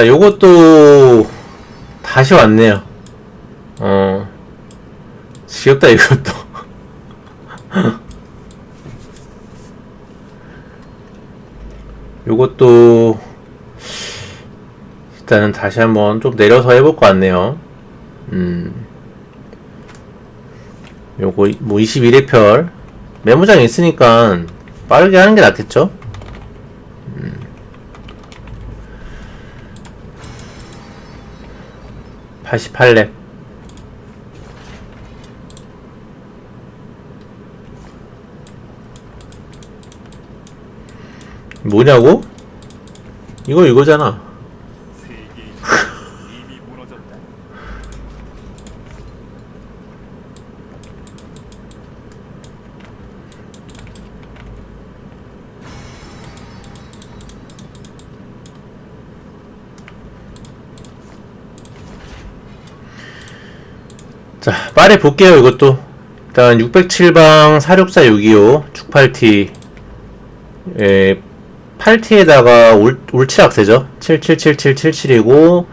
자, 요것도 다시 왔네요. 어, 지겹다, 이것도. 요것도 일단은 다시 한번 좀 내려서 해볼 것 같네요. 음. 요거 뭐 21회 별 메모장에 있으니까 빠르게 하는 게 낫겠죠? 88렙 뭐냐고? 이거 이거잖아. 세계의 이미 무너졌다. 자, 빠르게 볼게요, 이것도. 일단 607방 464-625 축팔티 예, 8T에다가 올, 올칠악세죠. 777777이고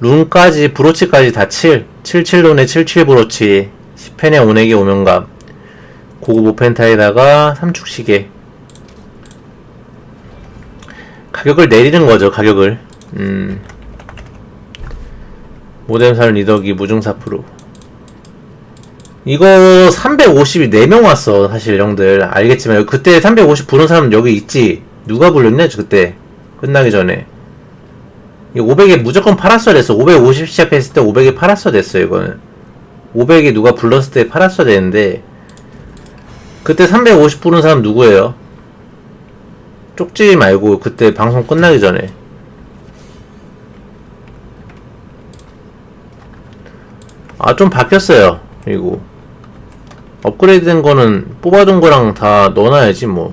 룬까지 브로치까지 다 7. 77론에 77 브로치 10펜에 온액에 오명감 고급 오펜타에다가 3축시계 가격을 내리는 거죠, 가격을. 음. 모뎀살 리더기 무중사 프로. 이거 350이 4명 왔어, 사실, 형들. 알겠지만, 그때 350 부른 사람 여기 있지? 누가 불렀냐, 그때. 끝나기 전에. 이 500에 무조건 팔았어야 됐어. 550 시작했을 때 500에 팔았어야 됐어, 이거는. 500에 누가 불렀을 때 팔았어야 되는데, 그때 350 부른 사람 누구예요? 쪽지 말고, 그때 방송 끝나기 전에. 아, 좀 바뀌었어요. 그리고. 업그레이드 된 거는 뽑아둔 거랑 다 넣어놔야지 뭐.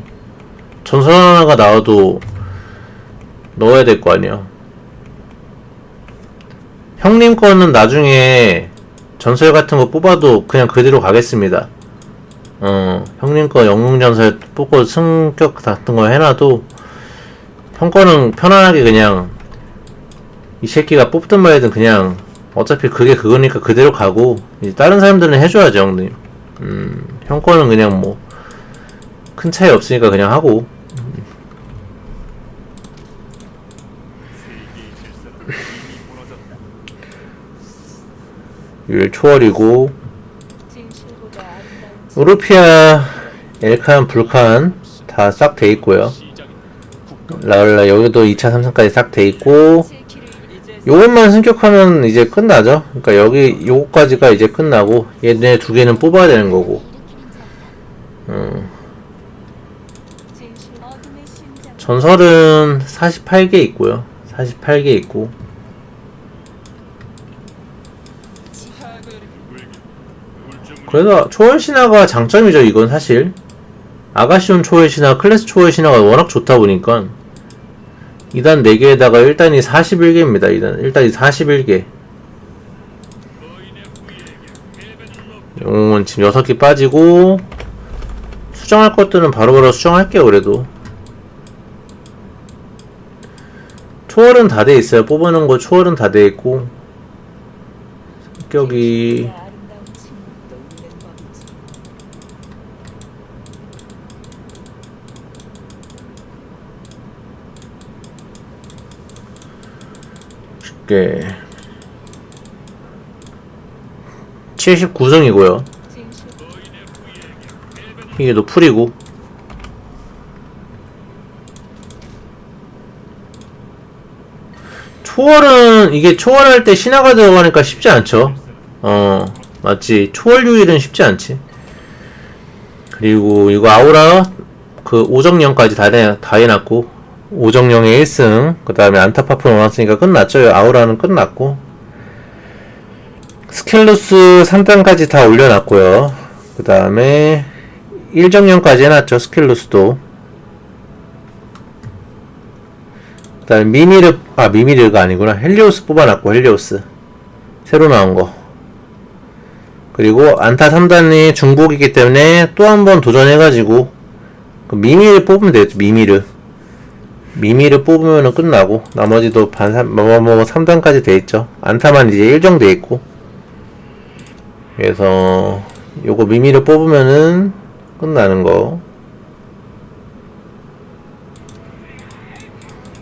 전설 하나가 나와도 넣어야 될 거 아니야. 형님 거는 나중에 전설 같은 거 뽑아도 그냥 그대로 가겠습니다. 어 형님 거 영웅 전설 뽑고 승격 같은 거 해놔도 형 거는 편안하게 그냥 이 새끼가 뽑든 말든 그냥 어차피 그게 그거니까 그대로 가고 이제 다른 사람들은 해줘야죠 형님 음, 형 거는 그냥 뭐, 큰 차이 없으니까 그냥 하고. 무너졌다. 유일 초월이고, 우르피아, 엘칸, 불칸, 다 싹 돼 있고요. 라울라, 여기도 2차, 3차까지 싹 돼 있고, 요것만 승격하면 이제 끝나죠. 그러니까 여기, 요거까지가 이제 끝나고, 얘네 두 개는 뽑아야 되는 거고. 음, 전설은 48개 있고요. 48개 있고, 그래서 초월 신화가 장점이죠 이건 사실 아가시온 초월 신화 클래스 초월 신화가 워낙 좋다 보니까 2단 4개에다가 1단이 41개입니다 2단. 1단이 41개. 영웅은 지금 6개 빠지고 수정할 것들은 바로바로 수정할게요 그래도. 초월은 다 돼 있어요. 뽑아놓은 거 초월은 다 돼 있고. 성격이 아름다운 침묵도 있는 법이지 게 79승이고요. 진실 이게 노플이고 초월은 이게 초월할 때 신화가 들어가니까 쉽지 않죠. 어 맞지. 초월 유일은 쉽지 않지. 그리고 이거 아우라 그 오정령까지 다, 해, 다 해놨고 오정령의 1승 그 다음에 안타파프 넣어놨으니까 끝났죠. 아우라는 끝났고 스켈루스 3단까지 다 올려놨고요. 그 다음에 1정령까지 해놨죠. 스켈루스도 그 다음에 미미르 아 미미르가 아니구나 헬리오스 뽑아놨고 헬리오스 새로 나온 거 그리고 안타 3단이 중복이기 때문에 또 한 번 도전해가지고 그 미미르 뽑으면 되겠죠 미미르 미미를 뽑으면 끝나고 나머지도 반삼 뭐뭐 3단까지 돼 있죠. 안타만 이제 1정 돼 있고. 그래서 요거 미미를 뽑으면은 끝나는 거.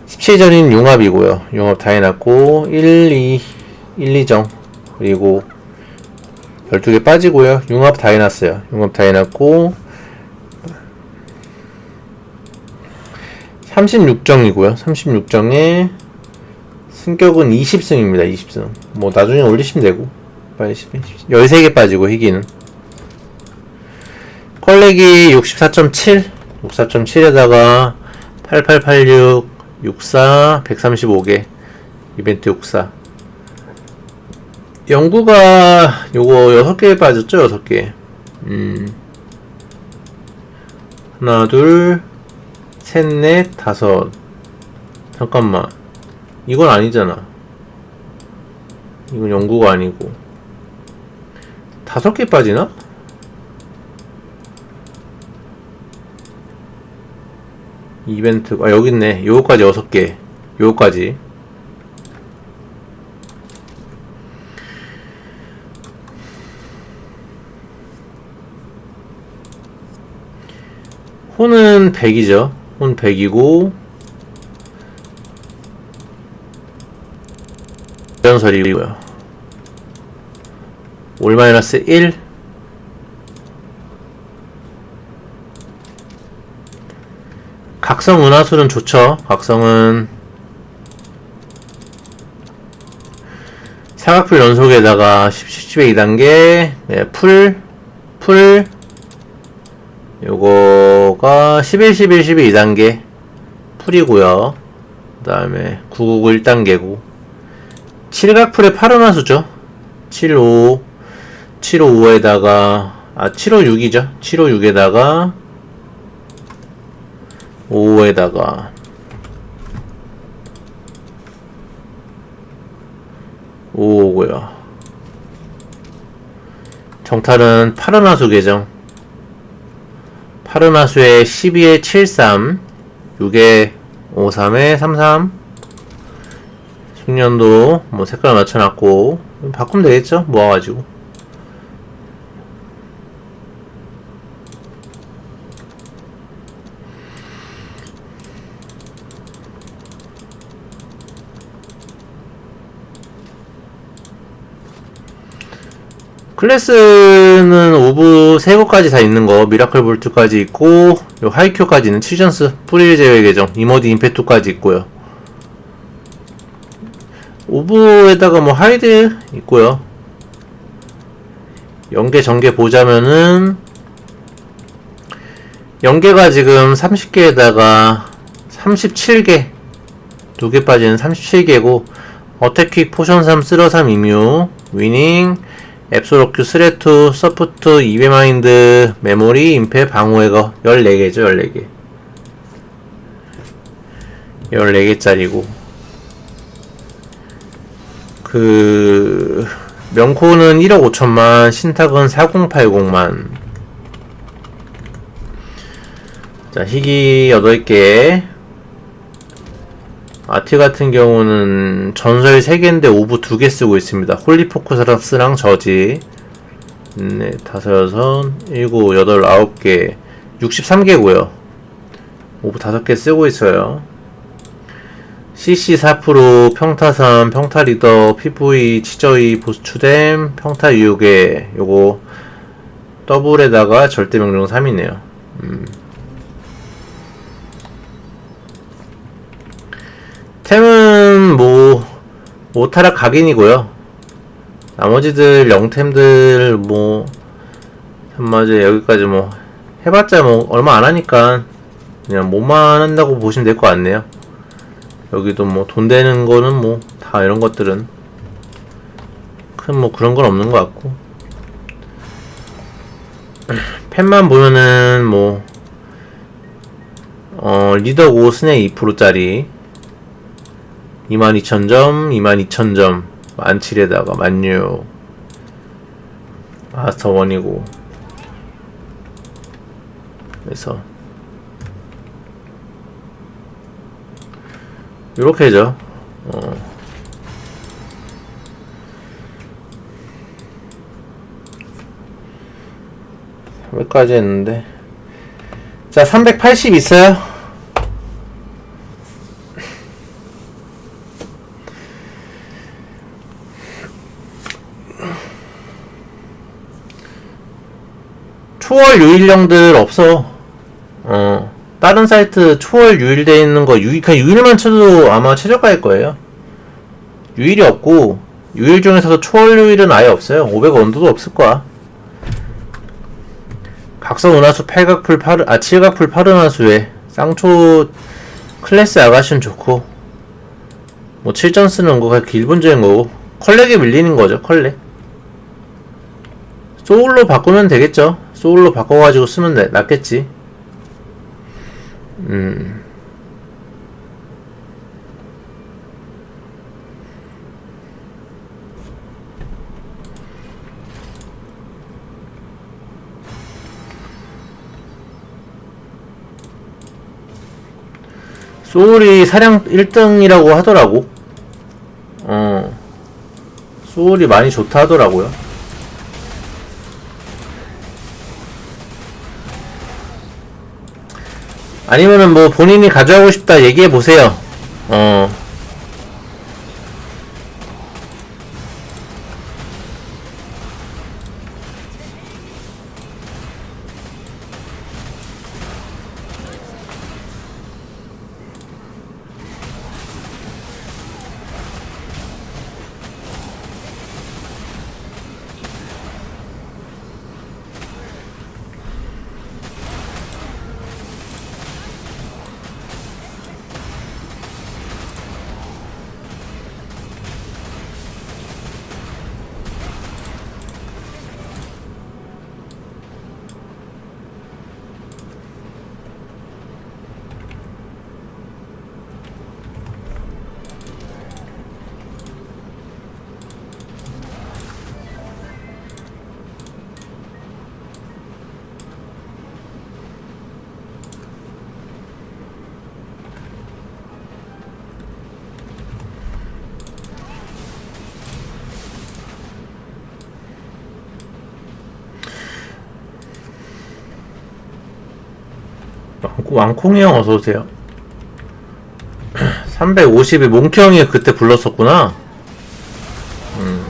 17전인 융합이고요. 융합 다 해놨고 1, 2, 1, 2정 그리고 12개 빠지고요. 융합 다 해놨어요. 융합 다 해놨고 36정이고요. 36정에 승격은 20승입니다. 20승. 뭐 나중에 올리시면 되고. 빨리 13개 빠지고 희귀는. 컬렉이 64.7, 64.7에다가 8886, 64, 135개. 이벤트 64. 연구가 요거 6개 빠졌죠? 6개. 음. 하나, 둘, 셋, 넷, 다섯. 잠깐만. 이건 아니잖아. 이건 연구가 아니고. 다섯 개 빠지나? 이벤트, 아, 여기 있네. 요거까지 여섯 개. 요거까지. 혼은 100이죠. 혼 100이고 연설이고요. 올 마이너스 1 각성 은하술은 좋죠. 각성은 사각풀 연속에다가 10, 10의 2단계 네, 풀, 풀 요거가 11, 11, 12 2단계 풀이고요. 그 다음에 999 1단계고 7각풀의 8은하수죠. 75, 755에다가 아 756이죠. 756에다가 55에다가 55고요. 정탈은 8은하수 계정. 파르마수에 12에 73, 6에 53에 33, 숙련도 뭐 색깔 맞춰놨고 바꾸면 되겠죠? 모아가지고 클래스는 오브 세 개까지 다 있는 거. 미라클 볼트까지 있고 요 하이큐까지는 치전스 프릴 제외 계정. 이모디 임페투까지 있고요. 오브에다가 뭐 하이드 있고요. 연계 전개 보자면은 연계가 지금 30개에다가 37개 두 개 빠지는 37개고 어택킥 포션 3 쓰러 3 임유 위닝 앱솔로큐 스레투 서프트 이베마인드 메모리 임페 방어회거 14개죠 14개. 14개짜리고. 그 명코는 1억 5천만 신탁은 4080만. 자 희귀 8개 아티 같은 경우는 전설 3개인데 오브 2개 쓰고 있습니다. 홀리포크스랑 저지. 네, 다섯, 여섯, 일곱, 여덟, 아홉 개. 63개고요. 오브 5개 쓰고 있어요. CC 4%, 평타선, 평타리더, PV, 치저이, 보스추댐, 평타 6개. 요거 더블에다가 절대명령 3이네요. 음. 템은 뭐 오타락 각인이고요. 나머지들 영템들 뭐 한마디 여기까지 뭐 해봤자 뭐 얼마 안 하니까 그냥 뭐만 한다고 보시면 될 것 같네요. 여기도 뭐 돈 되는 거는 뭐 다 이런 것들은 큰 뭐 그런 건 없는 것 같고 펜만 보면은 뭐 어, 리더 5 스낵 2%짜리 22,000점, 22,000점, 17에다가 만유, 마스터 원이고, 그래서, 요렇게죠. 어. 몇 가지 했는데. 자, 380 있어요? 초월 유일령들 없어. 어. 다른 사이트 초월 유일돼 있는 거 유일 그냥 유일만 쳐도 아마 최저가일 거예요. 유일이 없고 유일 중에서도 초월 유일은 아예 없어요. 500 원도도 없을 거야. 각성 은하수 8각풀 파르 아 7각풀 파르나수에 쌍초 클래스 아가씨는 좋고 뭐 7전 쓰는 거가 기본적인 거고 컬렉에 밀리는 거죠 컬렉 소울로 바꾸면 되겠죠 소울로 바꿔가지고 쓰면 돼- 낫겠지 음 소울이 사량 1등이라고 하더라고. 어. 소울이 많이 좋다 하더라고요. 아니면은 뭐 본인이 가져가고 싶다 얘기해 보세요. 어. 왕콩- 왕콩이 형 어서 오세요. 350이 몽키 형이 그때 불렀었구나. 음.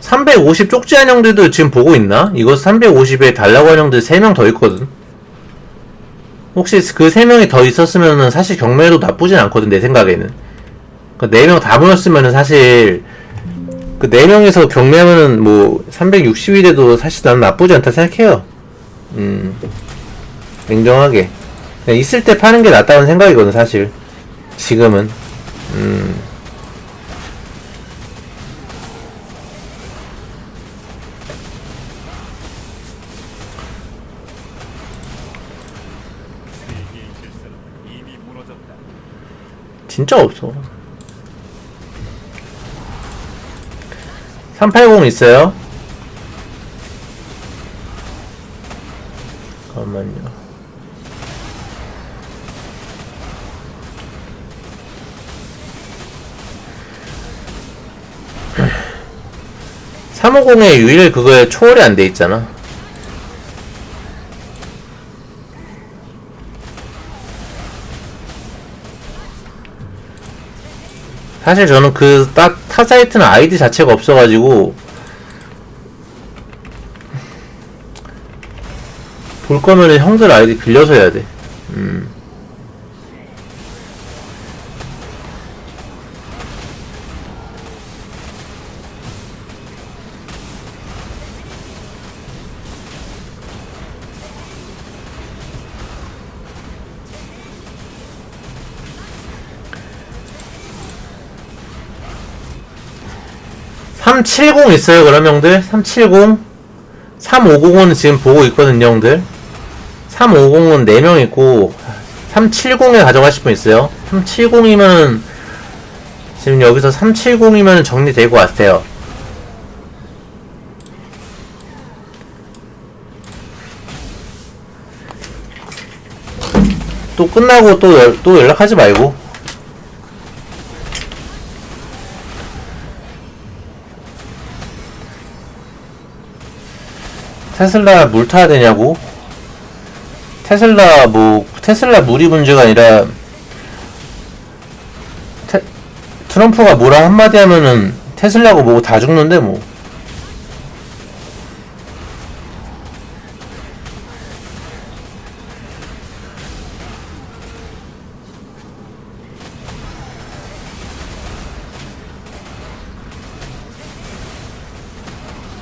350 쪽지 한 형들도 지금 보고 있나? 이거 350에 달라고 한 형들 3명 더 있거든. 혹시 그 3명이 더 있었으면은 사실 경매도 나쁘진 않거든, 내 생각에는. 그 4명 다 모였으면은 사실 그 4명에서 경매하면은 뭐 360이 돼도 사실 나는 나쁘지 않다 생각해요. 음. 냉정하게 그냥 있을 때 파는 게 낫다는 생각이거든 사실. 지금은. 음. 진짜 없어. 380 있어요 (350의) 유일 그거에 초월이 안 돼 있잖아 사실 저는 그타 사이트는 아이디 자체가 없어가지고 볼 거면은 형들 아이디 빌려서 해야 돼. 음. (370) 있어요 그럼 형들? (370) (350은) 지금 보고 있거든요 형들. 350은 4명 있고 370에 가져가실 분 있어요. 370이면 지금 여기서 370이면 정리되고 왔어요. 또 끝나고 또, 연- 또 연락하지 말고 테슬라 물 타야 되냐고? 테슬라 뭐 테슬라 물이 문제가 아니라 테, 트럼프가 뭐라 한마디 하면은 테슬라고 뭐고 다 죽는데 뭐.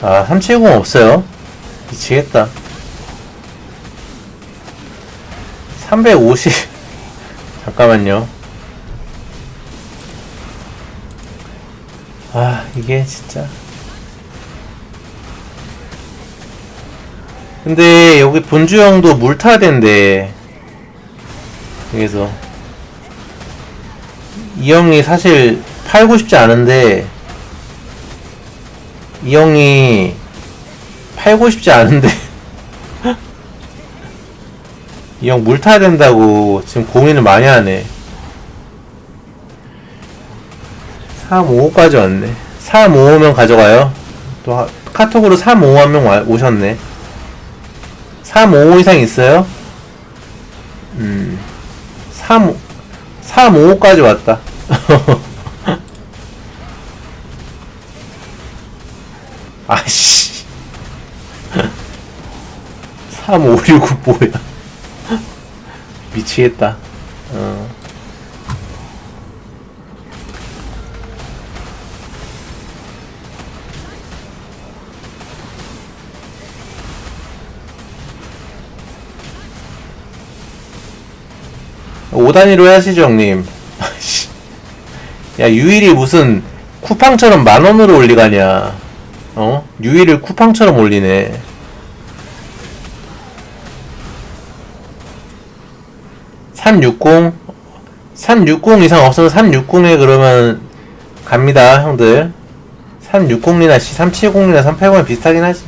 아, 370 없어요. 미치겠다. 350. 잠깐만요. 아, 이게 진짜. 근데 여기 본주형도 물 타야 된대. 그래서. 이 형이 사실 팔고 싶지 않은데, 이 형이 팔고 싶지 않은데. 이 형 물 타야 된다고 지금 고민을 많이 하네. 355까지 왔네. 355면 가져가요? 또 하- 카톡으로 355한명 오셨네. 355 이상 있어요? 음 3, 355까지 왔다. 아씨 3569 뭐야 미치겠다 어. 오단위로 하시죠 형님. 야 유일이 무슨 쿠팡처럼 만원으로 올리가냐 어? 유일을 쿠팡처럼 올리네. (360) (360) 이상 없으면 (360에) 그러면 갑니다 형들. (360이나) (370이나) (380이) 비슷하긴 하지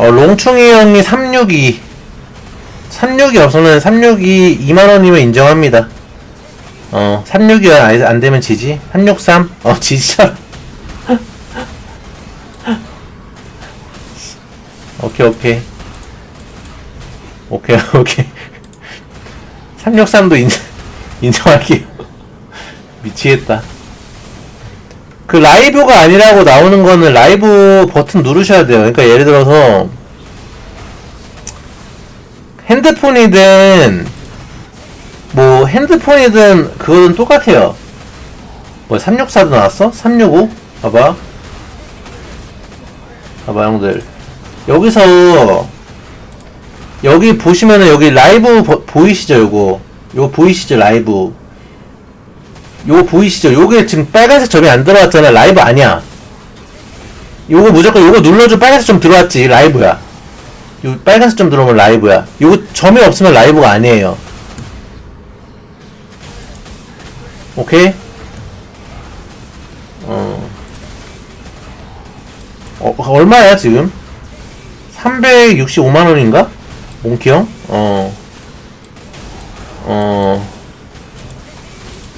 어, 롱충이 형이 362. 362 없으면 362 2만원이면 인정합니다. 어, 362가 안, 안 되면 지지? 363? 어, 지지잖아. 오케이, 오케이. 오케이, 오케이. 363도 인정, 인정할게요. 미치겠다. 그 라이브가 아니라고 나오는 거는 라이브 버튼 누르셔야 돼요. 그러니까 예를 들어서 핸드폰이든 뭐 핸드폰이든 그거는 똑같아요. 뭐 364도 나왔어? 365? 봐봐. 봐봐 형들. 여기서 여기 보시면은 여기 라이브 보, 보이시죠? 요거. 요거 보이시죠? 라이브. 요거 보이시죠? 요게 지금 빨간색 점이 안 들어왔잖아. 라이브 아니야. 요거 무조건 요거 눌러줘 빨간색 점 들어왔지. 라이브야. 요 빨간색 점 들어오면 라이브야. 요거 점이 없으면 라이브가 아니에요. 오케이? 어. 어, 얼마야, 지금? 365만원인가? 몽키 형? 어. 어.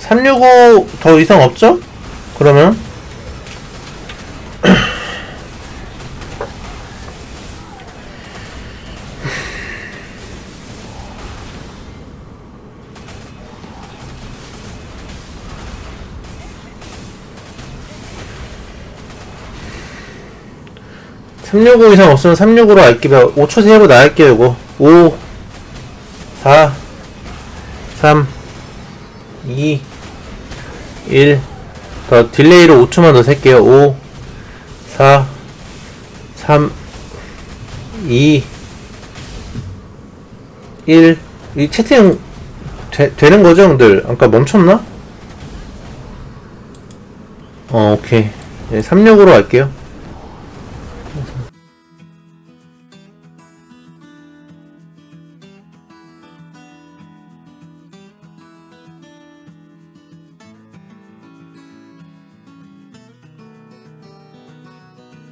365 더 이상 없죠? 그러면? (365) 이상 없으면 (365로) 할게요 5초 세고 나갈게요 이거. 5 4 3 2 1. 더 딜레이로 5초만 더 셀게요. 5, 4, 3, 2, 1. 이 채팅 되, 되는 거죠, 형들? 아까 멈췄나? 어, 오케이. 네, 36으로 갈게요.